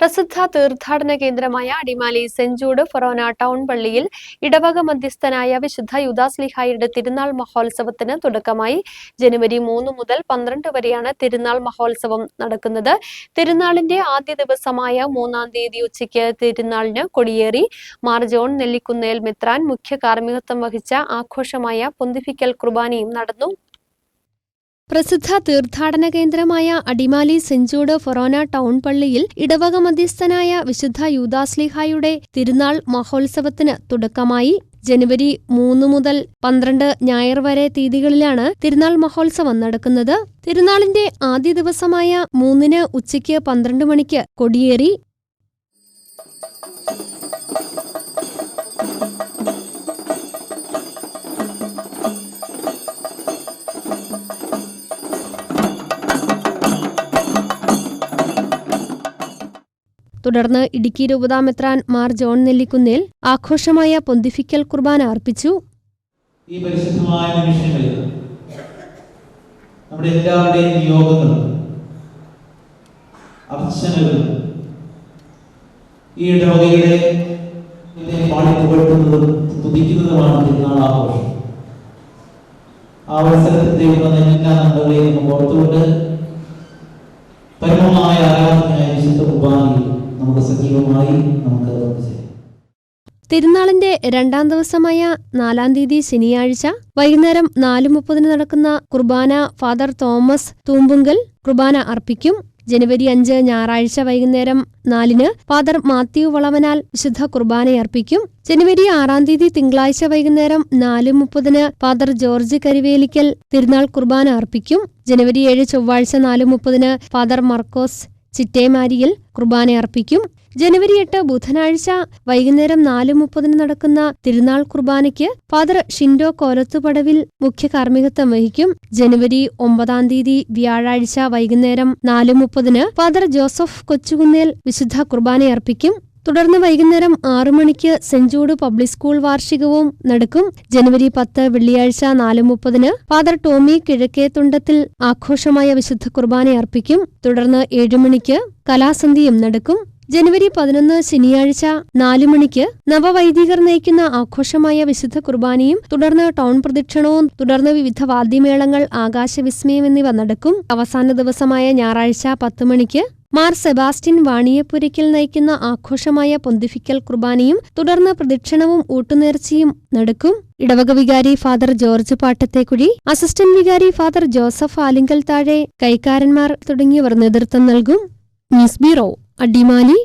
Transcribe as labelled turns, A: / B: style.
A: പ്രസിദ്ധ തീർത്ഥാടന കേന്ദ്രമായ അടിമാലി സെഞ്ചൂട് ഫൊറോന ടൗൺ പള്ളിയിൽ ഇടവക മധ്യസ്ഥനായ വിശുദ്ധ യുദാസ്ലിഹായുടെ തിരുനാൾ മഹോത്സവത്തിന് തുടക്കമായി ജനുവരി മൂന്ന് മുതൽ പന്ത്രണ്ട് വരെയാണ് തിരുനാൾ മഹോത്സവം നടക്കുന്നത്. തിരുനാളിന്റെ ആദ്യ ദിവസമായ മൂന്നാം തീയതി ഉച്ചയ്ക്ക് തിരുനാളിന് കൊടിയേറി മാർ ജോൺ നെല്ലിക്കുന്നേൽ മിത്രാൻ മുഖ്യ കാർമ്മികത്വം വഹിച്ച ആഘോഷമായ പൊന്തിഫിക്കൽ കുർബാനയും നടന്നു. പ്രസിദ്ധ തീർത്ഥാടന കേന്ദ്രമായ അടിമാലി സെഞ്ചൂട് ഫൊറോന ടൗൺ പള്ളിയിൽ ഇടവക മധ്യസ്ഥനായ വിശുദ്ധ യൂദാസ്ലിഹായുടെ തിരുനാൾ മഹോത്സവത്തിന് തുടക്കമായി ജനുവരി മൂന്ന് മുതൽ പന്ത്രണ്ട് ഞായർ വരെ തീയതികളിലാണ് തിരുനാൾ മഹോത്സവം നടക്കുന്നത്. തിരുനാളിന്റെ ആദ്യ ദിവസമായ മൂന്നിന് ഉച്ചയ്ക്ക് പന്ത്രണ്ട് മണിക്ക് കൊടിയേറി തുടർന്ന് ഇടുക്കി രൂപതാമെത്രാൻ മാർ ജോൺ നെല്ലിക്കുന്നേൽ ആഘോഷമായ പൊന്തിഫിക്കൽ കുർബാന അർപ്പിച്ചു.
B: ഈ പരിശുദ്ധമായ നിമിഷങ്ങളിൽ നമ്മുടെ എല്ലാവരുടെയും നിയോഗങ്ങളും അർച്ചനകളും ഈ ഇതിനെ പാടി പുകഴ്ത്തുന്നതും സ്തുതിക്കുന്നതുമാണ് തിരുനാൾ ആഘോഷം. ആ അവസരത്തിൽ ഓർത്തുകൊണ്ട് പരമമായ ആരാധനയായി വിശുദ്ധ കുർബാനയിൽ നമുക്ക്
A: തിരുനാളിന്റെ രണ്ടാം ദിവസമായ നാലാം തീയതി ശനിയാഴ്ച വൈകുന്നേരം നാല് മുപ്പതിന് നടക്കുന്ന കുർബാന ഫാദർ തോമസ് തൂമ്പുങ്കൽ കുർബാന അർപ്പിക്കും. ജനുവരി അഞ്ച് ഞായറാഴ്ച വൈകുന്നേരം നാലിന് ഫാദർ മാത്യു വളവനാൽ വിശുദ്ധ കുർബാനയർപ്പിക്കും ജനുവരി ആറാം തീയതി തിങ്കളാഴ്ച വൈകുന്നേരം നാല് മുപ്പതിന് ഫാദർ ജോർജ് കരിവേലിക്കൽ തിരുനാൾ കുർബാന അർപ്പിക്കും. ജനുവരി ഏഴ് ചൊവ്വാഴ്ച നാല് മുപ്പതിന് ഫാദർ മർക്കോസ് ചിറ്റേമാരിയിൽ കുർബാന അർപ്പിക്കും. ജനുവരി എട്ട് ബുധനാഴ്ച വൈകുന്നേരം നാല് മുപ്പതിന് നടക്കുന്ന തിരുനാൾ കുർബാനയ്ക്ക് ഫാദർ ഷിൻഡോ കോലത്തുപടവിൽ മുഖ്യ കാർമ്മികത്വം വഹിക്കും. ജനുവരി ഒമ്പതാം തീയതി വ്യാഴാഴ്ച വൈകുന്നേരം നാല് മുപ്പതിന് ഫാദർ ജോസഫ് കൊച്ചുകുന്നേൽ വിശുദ്ധ കുർബാനയർപ്പിക്കും. തുടർന്ന് വൈകുന്നേരം ആറു മണിക്ക് സെഞ്ചൂട് പബ്ലിക് സ്കൂൾ വാർഷികവും നടക്കും. ജനുവരി പത്ത് വെള്ളിയാഴ്ച നാല് മുപ്പതിന് ഫാദർ ടോമി കിഴക്കേത്തുണ്ടത്തിൽ ആഘോഷമായ വിശുദ്ധ കുർബാന അർപ്പിക്കും. തുടർന്ന് ഏഴു മണിക്ക് കലാസന്ധിയും നടക്കും. ജനുവരി പതിനൊന്ന് ശനിയാഴ്ച നാലു മണിക്ക് നവവൈദികർ നയിക്കുന്ന ആഘോഷമായ വിശുദ്ധ കുർബാനയും തുടർന്ന് ടൗൺ പ്രദക്ഷിണവും തുടർന്ന് വിവിധ വാദ്യമേളങ്ങൾ ആകാശവിസ്മയം എന്നിവ നടക്കും. അവസാന ദിവസമായ ഞായറാഴ്ച പത്ത് മണിക്ക് മാർ സെബാസ്റ്റ്യൻ വാണിയപ്പുരയ്ക്കൽ നയിക്കുന്ന ആഘോഷമായ പൊന്തിഫിക്കൽ കുർബാനയും തുടർന്ന് പ്രദക്ഷിണവും ഊട്ടുനേർച്ചയും നടക്കും. ഇടവക വികാരി ഫാദർ ജോർജ് പാട്ടത്തേക്കുഴി അസിസ്റ്റന്റ് വികാരി ഫാദർ ജോസഫ് ആലിങ്കൽ താഴെ കൈക്കാരന്മാർ തുടങ്ങിയവർ നേതൃത്വം നൽകും. News bureau Adimali.